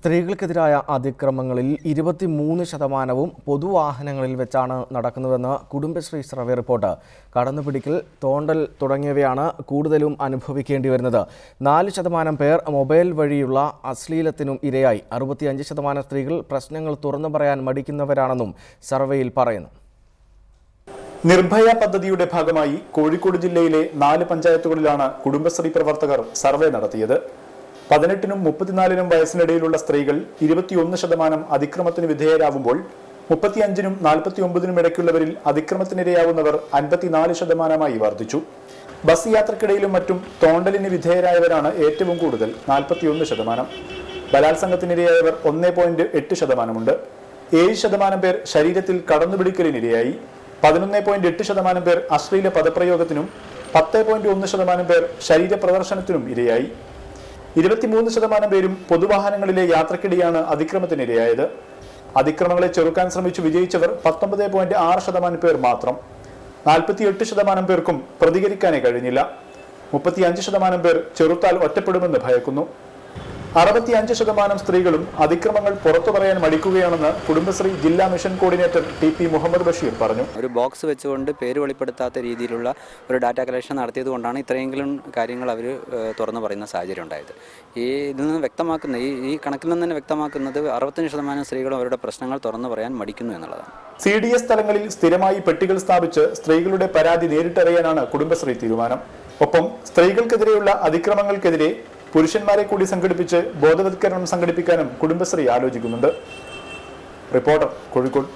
സ്ത്രീകൾക്കെതിരായ അതിക്രമങ്ങളിൽ ഇരുപത്തിമൂന്ന് ശതമാനവും പൊതുവാഹനങ്ങളിൽ വെച്ചാണ് നടക്കുന്നതെന്ന് കുടുംബശ്രീ സർവേ റിപ്പോർട്ട്. കടന്നുപിടിക്കൽ തോണ്ടൽ തുടങ്ങിയവയാണ് കൂടുതലും അനുഭവിക്കേണ്ടി വരുന്നത്. നാല് ശതമാനം പേർ മൊബൈൽ വഴിയുള്ള അശ്ലീലത്തിനും ഇരയായി. അറുപത്തിയഞ്ച് ശതമാനം സ്ത്രീകൾ പ്രശ്നങ്ങൾ തുറന്നു പറയാൻ മടിക്കുന്നവരാണെന്നും സർവേയിൽ പറയുന്നു. നിർഭയ പദ്ധതിയുടെ ഭാഗമായി കോഴിക്കോട് ജില്ലയിലെ നാല് പഞ്ചായത്തുകളിലാണ് കുടുംബശ്രീ പ്രവർത്തകർ സർവേ നടത്തിയത്. പതിനെട്ടിനും മുപ്പത്തിനാലിനും വയസ്സിനിടയിലുള്ള സ്ത്രീകൾ ഇരുപത്തിയൊന്ന് ശതമാനം അതിക്രമത്തിന് വിധേയരാകുമ്പോൾ മുപ്പത്തിയഞ്ചിനും നാൽപ്പത്തി ഒമ്പതിനും ഇടയ്ക്കുള്ളവരിൽ അതിക്രമത്തിനിരയാവുന്നവർ അൻപത്തിനാല് ശതമാനമായി വർദ്ധിച്ചു. ബസ് യാത്രക്കിടയിലും മറ്റും തോണ്ടലിന് വിധേയരായവരാണ് ഏറ്റവും കൂടുതൽ നാൽപ്പത്തിയൊന്ന് ശതമാനം. ബലാത്സംഗത്തിനിരയായവർ ഒന്നേ പോയിന്റ് എട്ട് ശതമാനമുണ്ട്. ഏഴ് ശതമാനം പേർ ശരീരത്തിൽ കടന്നുപിടിക്കലിനിരയായി. പതിനൊന്ന് പോയിന്റ് എട്ട് ശതമാനം പേർ അശ്ലീല പദപ്രയോഗത്തിനും പത്ത് പോയിന്റ് ഒന്ന് ശതമാനം പേർ ശരീര പ്രദർശനത്തിനും ഇരയായി. ഇരുപത്തിമൂന്ന് ശതമാനം പേരും പൊതുവാഹനങ്ങളിലെ യാത്രക്കിടെയാണ് അതിക്രമത്തിനിരയായത്. അതിക്രമങ്ങളെ ചെറുക്കാൻ ശ്രമിച്ചു വിജയിച്ചവർ പത്തൊമ്പത് പോയിന്റ് ആറ് ശതമാനം പേർ മാത്രം. നാൽപ്പത്തിയെട്ട് ശതമാനം പേർക്കും പ്രതികരിക്കാനേ കഴിഞ്ഞില്ല. മുപ്പത്തിയഞ്ച് ശതമാനം പേർ ചെറുത്താൽ ഒറ്റപ്പെടുമെന്ന് ഭയക്കുന്നു. അറുപത്തിയഞ്ച് ശതമാനം സ്ത്രീകളും അതിക്രമങ്ങൾ പുറത്തു പറയാൻ മടിക്കുകയാണെന്ന് കുടുംബശ്രീ ജില്ലാ mission coordinator T P Muhammad Basheer പറഞ്ഞു. ഒരു ബോക്സ് വെച്ചുകൊണ്ട് പേര് വെളിപ്പെടുത്താത്ത രീതിയിലുള്ള ഒരു ഡാറ്റ കളക്ഷൻ നടത്തിയത് കൊണ്ടാണ് ഇത്രയെങ്കിലും കാര്യങ്ങൾ അവർ തുറന്നു പറയുന്ന സാഹചര്യം ഉണ്ടായത്. ഈ ഇതിൽ നിന്ന് വ്യക്തമാക്കുന്ന ഈ ഈ കണക്കിൽ നിന്ന് തന്നെ വ്യക്തമാക്കുന്നത് അറുപത്തഞ്ച് ശതമാനം സ്ത്രീകളും അവരുടെ പ്രശ്നങ്ങൾ തുറന്നു പറയാൻ മടിക്കുന്നു എന്നുള്ളതാണ്. സി ഡി എസ് തലങ്ങളിൽ സ്ഥിരമായി പെട്ടികൾ സ്ഥാപിച്ച് സ്ത്രീകളുടെ പരാതി നേരിട്ടറിയാനാണ് കുടുംബശ്രീ തീരുമാനം. ഒപ്പം സ്ത്രീകൾക്കെതിരെയുള്ള അതിക്രമങ്ങൾക്കെതിരെ പുരുഷന്മാരെ കൂടി സംഘടിപ്പിച്ച് ബോധവത്കരണം സംഘടിപ്പിക്കാനും കുടുംബശ്രീ ആലോചിക്കുന്നുണ്ട്. റിപ്പോർട്ടർ കോഴിക്കോട്.